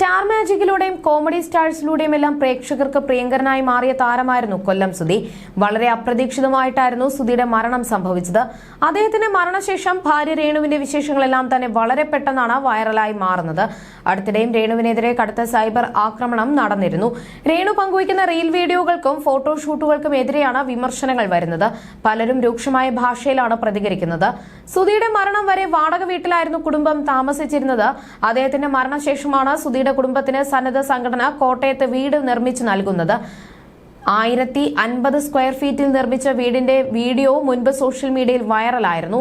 Star മാജിക്കിലൂടെയും comedy സ്റ്റാഴ്സിലൂടെയും എല്ലാം പ്രേക്ഷകർക്ക് പ്രിയങ്കരനായി മാറിയ താരമായിരുന്നു കൊല്ലം സുധി. വളരെ അപ്രതീക്ഷിതമായിട്ടായിരുന്നു സുധിയുടെ മരണം സംഭവിച്ചത്. അദ്ദേഹത്തിന്റെ മരണശേഷം ഭാര്യ രേണുവിന്റെ വിശേഷങ്ങളെല്ലാം തന്നെ വളരെ പെട്ടെന്നാണ് വൈറലായി മാറുന്നത്. അടുത്തിടെയും രേണുവിനെതിരെ കടുത്ത സൈബർ ആക്രമണം നടന്നിരുന്നു. രേണു പങ്കുവയ്ക്കുന്ന റീൽ വീഡിയോകൾക്കും ഫോട്ടോഷൂട്ടുകൾക്കും എതിരെയാണ് വിമർശനങ്ങൾ വരുന്നത്. പലരും രൂക്ഷമായ ഭാഷയിലാണ് പ്രതികരിക്കുന്നത്. സുധിയുടെ മരണം വരെ വാടക വീട്ടിലായിരുന്നു കുടുംബം താമസിച്ചിരുന്നത്. അദ്ദേഹത്തിന്റെ മരണശേഷമാണ് സുധിയുടെ കുടുംബത്തിന് സന്നദ്ധ സംഘടന കോട്ടയത്ത് വീട് നിർമ്മിച്ചു നൽകുന്നത്. ആയിരത്തി അൻപത് സ്ക്വയർ ഫീറ്റിൽ നിർമ്മിച്ച വീടിന്റെ വീഡിയോ മുൻപ് സോഷ്യൽ മീഡിയയിൽ വൈറലായിരുന്നു.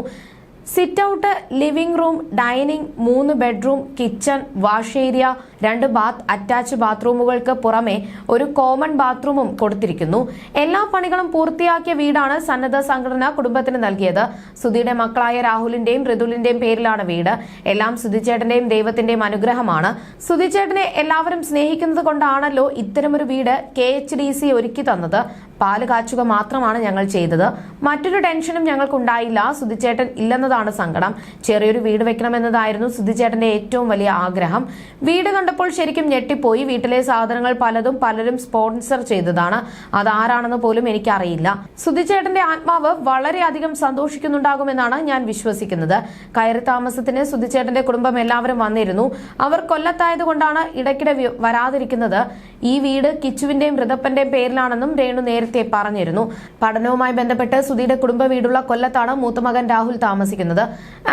Sit out living room dining മൂന്ന് ബെഡ്റൂം കിച്ചൺ വാഷ് ഏരിയ രണ്ട് ബാത്ത് അറ്റാച്ച് ബാത്റൂമുകൾക്ക് പുറമെ ഒരു കോമൺ ബാത്റൂമും കൊടുത്തിരിക്കുന്നു. എല്ലാ പണികളും പൂർത്തിയാക്കിയ വീടാണ് സന്നദ്ധ സംഘടന കുടുംബത്തിന് നൽകിയത്. സുധിയുടെ മക്കളായ രാഹുലിന്റെയും ഋതുലിന്റെയും പേരിലാണ് വീട്. എല്ലാം സുധിച്ചേട്ടന്റെയും ദൈവത്തിന്റെയും അനുഗ്രഹമാണ്. സുധിച്ചേട്ടനെ എല്ലാവരും സ്നേഹിക്കുന്നത് കൊണ്ടാണല്ലോ ഇത്തരമൊരു വീട് കെ എച്ച് ഡി സി ഒരുക്കി തന്നത്. പാൽ കാച്ചുക മാത്രമാണ് ഞങ്ങൾ ചെയ്തത്. മറ്റൊരു ടെൻഷനും ഞങ്ങൾക്കുണ്ടായില്ല. സുധിച്ചേട്ടൻ ഇല്ലെന്നതാണ് സങ്കടം. ചെറിയൊരു വീട് വെക്കണമെന്നതായിരുന്നു സുധിച്ചേട്ടന്റെ ഏറ്റവും വലിയ ആഗ്രഹം. വീട് കണ്ടപ്പോൾ ശരിക്കും ഞെട്ടിപ്പോയി. വീട്ടിലെ സാധനങ്ങൾ പലതും പലരും സ്പോൺസർ ചെയ്തതാണ്. അതാരാണെന്ന് പോലും എനിക്കറിയില്ല. സുധിച്ചേട്ടന്റെ ആത്മാവ് വളരെയധികം സന്തോഷിക്കുന്നുണ്ടാകുമെന്നാണ് ഞാൻ വിശ്വസിക്കുന്നത്. കയറി താമസത്തിന് സുധിച്ചേട്ടന്റെ കുടുംബം എല്ലാവരും വന്നിരുന്നു. അവർ കൊല്ലത്തായതുകൊണ്ടാണ് ഇടയ്ക്കിടെ വി- വരാതിരിക്കുന്നത്. ഈ വീട് കിച്ചുവിന്റെയും മൃതപ്പന്റെയും പേരിലാണെന്നും രേണു നേരത്തെ പറഞ്ഞിരുന്നു. പഠനവുമായി ബന്ധപ്പെട്ട് സുധിയുടെ കുടുംബ വീടുള്ള കൊല്ലത്താണ് മൂത്തമകൻ രാഹുൽ താമസിക്കുന്നത്.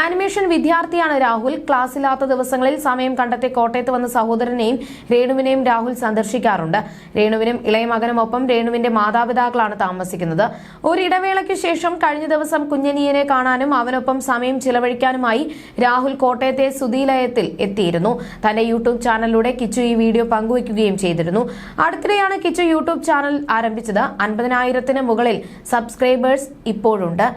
ആനിമേഷൻ വിദ്യാർത്ഥിയാണ് രാഹുൽ. ക്ലാസ്സില്ലാത്ത ദിവസങ്ങളിൽ സമയം കണ്ടെത്തി കോട്ടയത്ത് വന്ന സഹോദരനെയും രേണുവിനെയും രാഹുൽ സന്ദർശിക്കാറുണ്ട്. രേണുവിനും ഇളയ മകനുമൊപ്പം രേണുവിന്റെ മാതാപിതാക്കളാണ് താമസിക്കുന്നത്. ഒരിടവേളയ്ക്ക് ശേഷം കഴിഞ്ഞ ദിവസം കുഞ്ഞനിയനെ കാണാനും അവനൊപ്പം സമയം ചിലവഴിക്കാനുമായി രാഹുൽ കോട്ടയത്തെ സുധീലയത്തിൽ എത്തിയിരുന്നു. തന്റെ യൂട്യൂബ് ചാനലിലൂടെ കിച്ചു ഈ വീഡിയോ പങ്കുവയ്ക്കുകയും ചെയ്തിരുന്നു. അടുത്തിടെയാണ് കിച്ചു യൂട്യൂബ് ചാനൽ ആരംഭിച്ചത്. അൻപതിനായിരത്തിന് മുകളിൽ സബ്സ്ക്രൈബേഴ്സ് ഇപ്പോഴുണ്ട്.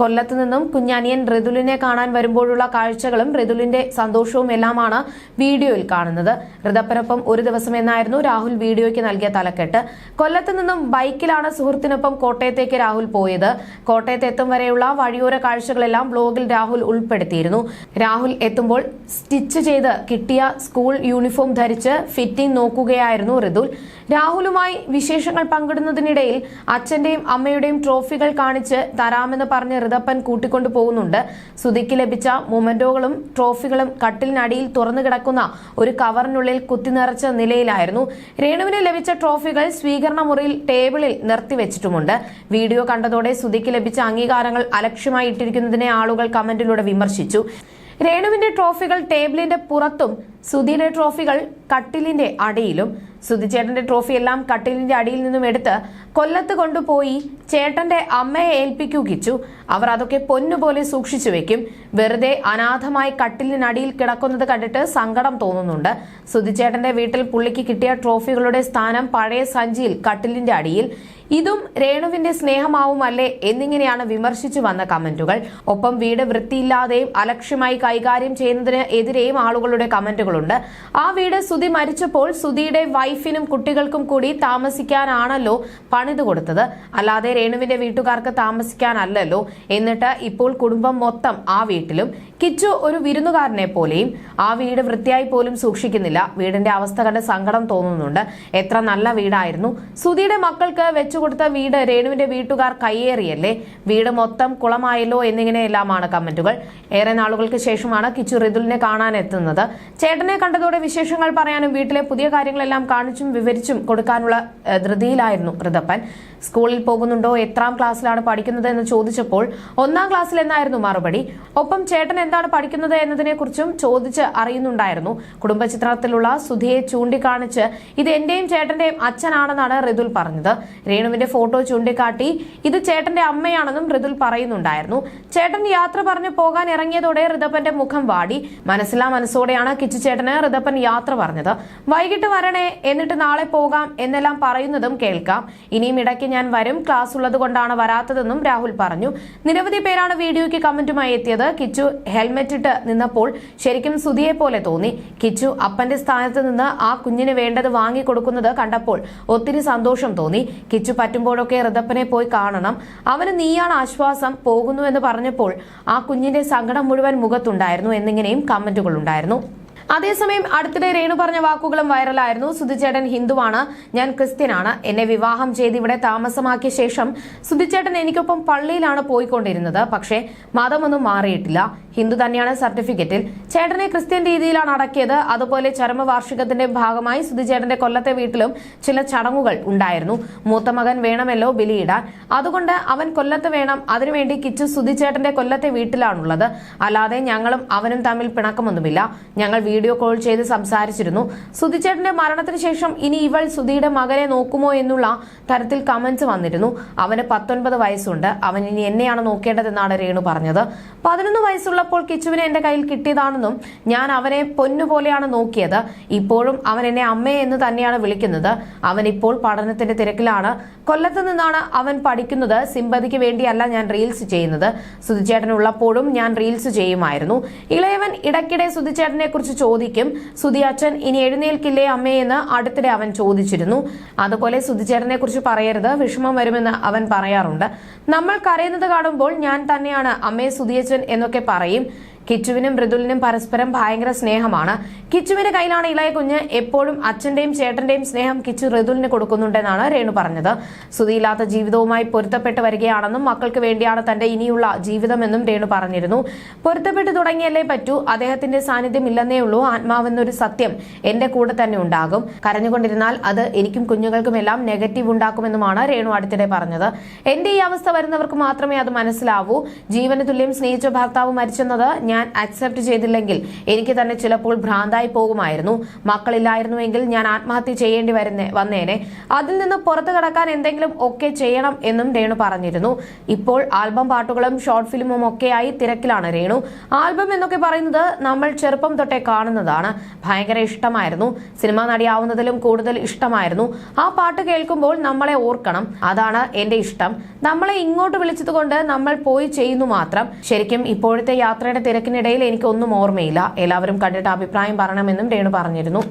കൊല്ലത്ത് നിന്നും കുഞ്ഞാനിയൻ ഋതുലിനെ കാണാൻ വരുമ്പോഴുള്ള കാഴ്ചകളും ഋതുലിന്റെ സന്തോഷവും എല്ലാമാണ് വീഡിയോയിൽ കാണുന്നത്. ഋതപ്പനൊപ്പം ഒരു ദിവസം എന്നായിരുന്നു രാഹുൽ വീഡിയോയ്ക്ക് നൽകിയ തലക്കെട്ട്. കൊല്ലത്ത് നിന്നും ബൈക്കിലാണ് സുഹൃത്തിനൊപ്പം കോട്ടയത്തേക്ക് രാഹുൽ പോയത്. കോട്ടയത്ത് എത്തും വരെയുള്ള വഴിയോര കാഴ്ചകളെല്ലാം ബ്ലോഗിൽ രാഹുൽ ഉൾപ്പെടുത്തിയിരുന്നു. രാഹുൽ എത്തുമ്പോൾ സ്റ്റിച്ച് ചെയ്ത് കിട്ടിയ സ്കൂൾ യൂണിഫോം ധരിച്ച് ഫിറ്റിംഗ് നോക്കുകയായിരുന്നു ഋതുൽ രാഹുലുമായി വിശേഷങ്ങൾ പങ്കിടുന്നതിനിടയിൽ അച്ഛന്റെയും അമ്മയുടെയും ട്രോഫികൾ കാണിച്ച് തരാമെന്ന് പറഞ്ഞ് ഋതപ്പൻ കൂട്ടിക്കൊണ്ടു പോകുന്നുണ്ട്. സുധിക്ക് ലഭിച്ച മൊമെന്റോകളും ട്രോഫികളും കട്ടിലിനടിയിൽ തുറന്നു കിടക്കുന്ന ഒരു കവറിനുള്ളിൽ കുത്തിനിറച്ച നിലയിലായിരുന്നു. രേണുവിന് ലഭിച്ച ട്രോഫികൾ സ്വീകരണ മുറിയിൽ ടേബിളിൽ നിർത്തിവെച്ചിട്ടുമുണ്ട് വീഡിയോ കണ്ടതോടെ സുധിക്ക് ലഭിച്ച അംഗീകാരങ്ങൾ അലക്ഷ്യമായി ഇട്ടിരിക്കുന്നതിനെ ആളുകൾ കമന്റിലൂടെ വിമർശിച്ചു. രേണുവിന്റെ ട്രോഫികൾ ടേബിളിന്റെ പുറത്തും സുധിയുടെ ട്രോഫികൾ കട്ടിലിന്റെ അടിയിലും സുധിച്ചേട്ടന്റെ ട്രോഫി എല്ലാം കട്ടിലിന്റെ അടിയിൽ നിന്നും എടുത്ത് കൊല്ലത്ത് കൊണ്ടുപോയി ചേട്ടന്റെ അമ്മയെ ഏൽപ്പിക്കുകയിച്ചു അവർ അതൊക്കെ പൊന്നുപോലെ സൂക്ഷിച്ചു വെക്കും. വെറുതെ അനാഥമായി കട്ടിലിനടിയിൽ കിടക്കുന്നത് കണ്ടിട്ട് സങ്കടം തോന്നുന്നുണ്ട്. സുധിച്ചേട്ടന്റെ വീട്ടിൽ പുള്ളിക്ക് കിട്ടിയ ട്രോഫികളുടെ സ്ഥാനം പഴയ സഞ്ചിയിൽ കട്ടിലിന്റെ അടിയിൽ. ഇതും രേണുവിന്റെ സ്നേഹമാവുമല്ലേ എന്നിങ്ങനെയാണ് വിമർശിച്ചു വന്ന കമന്റുകൾ. ഒപ്പം വീട് വൃത്തിയില്ലാതെയും അലക്ഷ്യമായി കൈകാര്യം ചെയ്യുന്നതിന് എതിരെയും ആളുകളുടെ കമന്റുകളുണ്ട് ആ വീട് സുധി മരിച്ചപ്പോൾ സുധിയുടെ വൈഫിനും കുട്ടികൾക്കും കൂടി താമസിക്കാനാണല്ലോ പണിത് കൊടുത്തത്. അല്ലാതെ രേണുവിന്റെ വീട്ടുകാർക്ക് താമസിക്കാനല്ലല്ലോ. എന്നിട്ട് ഇപ്പോൾ കുടുംബം മൊത്തം ആ വീട്ടിലും. കിച്ചു ഒരു വിരുന്നുകാരനെ പോലെയും ആ വീട് വൃത്തിയായി പോലും സൂക്ഷിക്കുന്നില്ല. വീടിന്റെ അവസ്ഥ കണ്ട് സങ്കടം തോന്നുന്നുണ്ട്. എത്ര നല്ല വീടായിരുന്നു. സുധിയുടെ മക്കൾക്ക് വെച്ചുകൊടുത്ത വീട് രേണുവിന്റെ വീട്ടുകാർ കയ്യേറിയല്ലേ? വീട് മൊത്തം കുളമായല്ലോ എന്നിങ്ങനെയെല്ലാമാണ് കമന്റുകൾ. ഏറെ നാളുകൾക്ക് ശേഷമാണ് കിച്ചു റിതുലിനെ കാണാൻ എത്തുന്നത് ചേട്ടനെ കണ്ടതോടെ വിശേഷങ്ങൾ പറയാനും വീട്ടിലെ പുതിയ കാര്യങ്ങളെല്ലാം കാണിച്ചും വിവരിച്ചും കൊടുക്കാനുള്ള ധൃതിയിലായിരുന്നു ഋതപ്പൻ സ്കൂളിൽ പോകുന്നുണ്ടോ? എത്രാം ക്ലാസ്സിലാണ് പഠിക്കുന്നത് എന്ന് ചോദിച്ചപ്പോൾ ഒന്നാം ക്ലാസ്സിൽ എന്നായിരുന്നു മറുപടി. ഒപ്പം ചേട്ടൻ എന്താണ് പഠിക്കുന്നത് എന്നതിനെക്കുറിച്ചും ചോദിച്ച് അറിയുന്നുണ്ടായിരുന്നു. കുടുംബചിത്രത്തിലുള്ള സുധിയെ ചൂണ്ടിക്കാണിച്ച് ഇത് എന്റെയും ചേട്ടന്റെയും അച്ഛനാണെന്നാണ് റിതുൽ പറഞ്ഞത്. രേണുവിന്റെ ഫോട്ടോ ചൂണ്ടിക്കാട്ടി ഇത് ചേട്ടന്റെ അമ്മയാണെന്നും റിതുൽ പറയുന്നുണ്ടായിരുന്നു. ചേട്ടൻ യാത്ര പറഞ്ഞു പോകാൻ ഇറങ്ങിയതോടെ ഋതപ്പന്റെ മുഖം വാടി. മനസ്സിലാ മനസ്സോടെയാണ് കിച്ചു ചേട്ടന് ഋതപ്പൻ യാത്ര പറഞ്ഞത്. വൈകിട്ട് വരണേ എന്നിട്ട് നാളെ പോകാം എന്നെല്ലാം പറയുന്നതും കേൾക്കാം. ഇനിയും ഇടയ്ക്ക് ഞാൻ വരും. ക്ലാസ് ഉള്ളത് കൊണ്ടാണ് വരാത്തതെന്നും രാഹുൽ പറഞ്ഞു. നിരവധി പേരാണ് വീഡിയോയ്ക്ക് കമന്റുമായി എത്തിയത്. കിച്ചു ഹെൽമെറ്റ് ഇട്ട് നിന്നപ്പോൾ ശരിക്കും സുധിയെ പോലെ തോന്നി. കിച്ചു അപ്പന്റെ സ്ഥാനത്ത് നിന്ന് ആ കുഞ്ഞിന് വേണ്ടത് വാങ്ങിക്കൊടുക്കുന്നത് കണ്ടപ്പോൾ ഒത്തിരി സന്തോഷം തോന്നി. കിച്ചു പറ്റുമ്പോഴൊക്കെ ഋതപ്പനെ പോയി കാണണം. അവന് നീയാണ് ആശ്വാസം. പോകുന്നുവെന്ന് പറഞ്ഞപ്പോൾ ആ കുഞ്ഞിന്റെ സങ്കടം മുഴുവൻ മുഖത്തുണ്ടായിരുന്നു എന്നിങ്ങനെയും കമന്റുകൾ ഉണ്ടായിരുന്നു. അതേസമയം അടുത്തിടെ രേണു പറഞ്ഞ വാക്കുകളും വൈറലായിരുന്നു. സുധിച്ചേട്ടൻ ഹിന്ദുവാണ്. ഞാൻ ക്രിസ്ത്യനാണ്. എന്നെ വിവാഹം ചെയ്ത് ഇവിടെ താമസമാക്കിയ ശേഷം സുധിച്ചേട്ടൻ എനിക്കൊപ്പം പള്ളിയിലാണ് പോയിക്കൊണ്ടിരുന്നത്. പക്ഷേ മതമൊന്നും മാറിയിട്ടില്ല. ഹിന്ദു തന്നെയാണ് സർട്ടിഫിക്കറ്റിൽ. ചേട്ടനെ ക്രിസ്ത്യൻ രീതിയിലാണ് അടക്കിയത്. അതുപോലെ ചരമവാർഷികത്തിന്റെ ഭാഗമായി സുധിചേട്ടന്റെ കൊല്ലത്തെ വീട്ടിലും ചില ചടങ്ങുകൾ ഉണ്ടായിരുന്നു. മൂത്ത മകൻ വേണമല്ലോ ബലിയിടാൻ. അതുകൊണ്ട് അവൻ കൊല്ലത്ത് വേണം. അതിനുവേണ്ടി കിച്ചു സുധിചേട്ടന്റെ കൊല്ലത്തെ വീട്ടിലാണുള്ളത്. അല്ലാതെ ഞങ്ങളും അവനും തമ്മിൽ പിണക്കമൊന്നുമില്ല. ഞങ്ങൾ വീഡിയോ കോൾ ചെയ്ത് സംസാരിച്ചിരുന്നു. സുധിചേട്ടന്റെ മരണത്തിന് ശേഷം ഇനി ഇവൾ സുധിയുടെ മകനെ നോക്കുമോ എന്നുള്ള തരത്തിൽ കമന്റ്സ് വന്നിരുന്നു. അവന് പത്തൊൻപത് വയസ്സുണ്ട്. അവൻ ഇനി എന്നെയാണ് നോക്കേണ്ടതെന്നാണ് രേണു പറഞ്ഞത്. പതിനൊന്ന് വയസ്സുള്ളപ്പോൾ കിച്ചുവിനെ എന്റെ കയ്യിൽ കിട്ടിയതാണെന്നും ഞാൻ അവനെ പൊന്നുപോലെയാണ് നോക്കിയത്. ഇപ്പോഴും അവൻ എന്നെ അമ്മേ എന്ന് തന്നെയാണ് വിളിക്കുന്നത്. അവൻ ഇപ്പോൾ പഠനത്തിന്റെ തിരക്കിലാണ്. കൊല്ലത്ത് നിന്നാണ് അവൻ പഠിക്കുന്നത്. സിമ്പതിക്ക് വേണ്ടിയല്ല ഞാൻ റീൽസ് ചെയ്യുന്നത്. സുധിച്ചേട്ടൻ ഉള്ളപ്പോഴും ഞാൻ റീൽസ് ചെയ്യുമായിരുന്നു. ഇളയവൻ ഇടയ്ക്കിടെ സുധിച്ചേട്ടനെ കുറിച്ച് ചോദിക്കും. സുധി അച്ഛൻ ഇനി എഴുന്നേൽക്കില്ലേ അമ്മയെന്ന് അടുത്തിടെ അവൻ ചോദിച്ചിരുന്നു. അതുപോലെ സുധിച്ചേട്ടനെ കുറിച്ച് പറയരുത്. വിഷമം വരുമെന്ന് അവൻ പറയാറുണ്ട്. നമ്മൾ കരയുന്നത് കാണുമ്പോൾ ഞാൻ തന്നെയാണ് അമ്മയെ സുധിയച്ചൻ എന്നൊക്കെ പറയും. frame കിച്ചുവിനും മൃദുലിനും പരസ്പരം ഭയങ്കര സ്നേഹമാണ്. കിച്ചുവിന്റെ കയ്യിലാണ് ഇളയ കുഞ്ഞ് എപ്പോഴും അച്ഛന്റെയും ചേട്ടന്റെയും സ്നേഹം കിച്ചു ഋതുലിന് കൊടുക്കുന്നുണ്ടെന്നാണ് രേണു പറഞ്ഞത്. സുതിയില്ലാത്ത ജീവിതവുമായി പൊരുത്തപ്പെട്ട് വരികയാണെന്നും മക്കൾക്ക് വേണ്ടിയാണ് തന്റെ ഇനിയുള്ള ജീവിതമെന്നും രേണു പറഞ്ഞിരുന്നു. പൊരുത്തപ്പെട്ടു തുടങ്ങിയല്ലേ പറ്റൂ അദ്ദേഹത്തിന്റെ സാന്നിധ്യം ഇല്ലെന്നേ ഉള്ളൂ ആത്മാവെന്നൊരു സത്യം എന്റെ കൂടെ തന്നെ ഉണ്ടാകും. കരഞ്ഞുകൊണ്ടിരുന്നാൽ അത് എനിക്കും കുഞ്ഞുങ്ങൾക്കുമെല്ലാം നെഗറ്റീവ് ഉണ്ടാക്കുമെന്നുമാണ് രേണു അടുത്തിടെ പറഞ്ഞത്. എന്റെ ഈ അവസ്ഥ വരുന്നവർക്ക് മാത്രമേ അത് മനസ്സിലാവൂ. ജീവന് തുല്യം സ്നേഹിച്ച ഭർത്താവ് മരിച്ചെന്നത് ഞാൻ അക്സെപ്റ്റ് ചെയ്തില്ലെങ്കിൽ എനിക്ക് തന്നെ ചിലപ്പോൾ ഭ്രാന്തായി പോകുമായിരുന്നു. മക്കളില്ലായിരുന്നുവെങ്കിൽ ഞാൻ ആത്മഹത്യ ചെയ്യേണ്ടി വരുന്നേ വന്നേനെ. അതിൽ നിന്ന് പുറത്തു കടക്കാൻ എന്തെങ്കിലും ഒക്കെ ചെയ്യണം എന്നും രേണു പറഞ്ഞിരുന്നു. ഇപ്പോൾ ആൽബം പാട്ടുകളും ഷോർട്ട് ഫിലിമും ഒക്കെയായി തിരക്കിലാണ് രേണു. ആൽബം എന്നൊക്കെ പറയുന്നത് നമ്മൾ ചെറുപ്പം തൊട്ടേ കാണുന്നതാണ്. ഭയങ്കര ഇഷ്ടമായിരുന്നു. സിനിമ നടിയാവുന്നതിലും കൂടുതൽ ഇഷ്ടമായിരുന്നു. ആ പാട്ട് കേൾക്കുമ്പോൾ നമ്മളെ ഓർക്കണം. അതാണ് എന്റെ ഇഷ്ടം. നമ്മളെ ഇങ്ങോട്ട് വിളിച്ചതുകൊണ്ട് നമ്മൾ പോയി ചെയ്യുന്നു മാത്രം. ശരിക്കും ഇപ്പോഴത്തെ യാത്രയുടെ തിരക്കിനിടയിൽ എനിക്കൊന്നും ഓർമ്മയില്ല. എല്ലാവരും കണ്ടിട്ട് അഭിപ്രായം പറയണമെന്നും രേണു പറഞ്ഞിരുന്നു.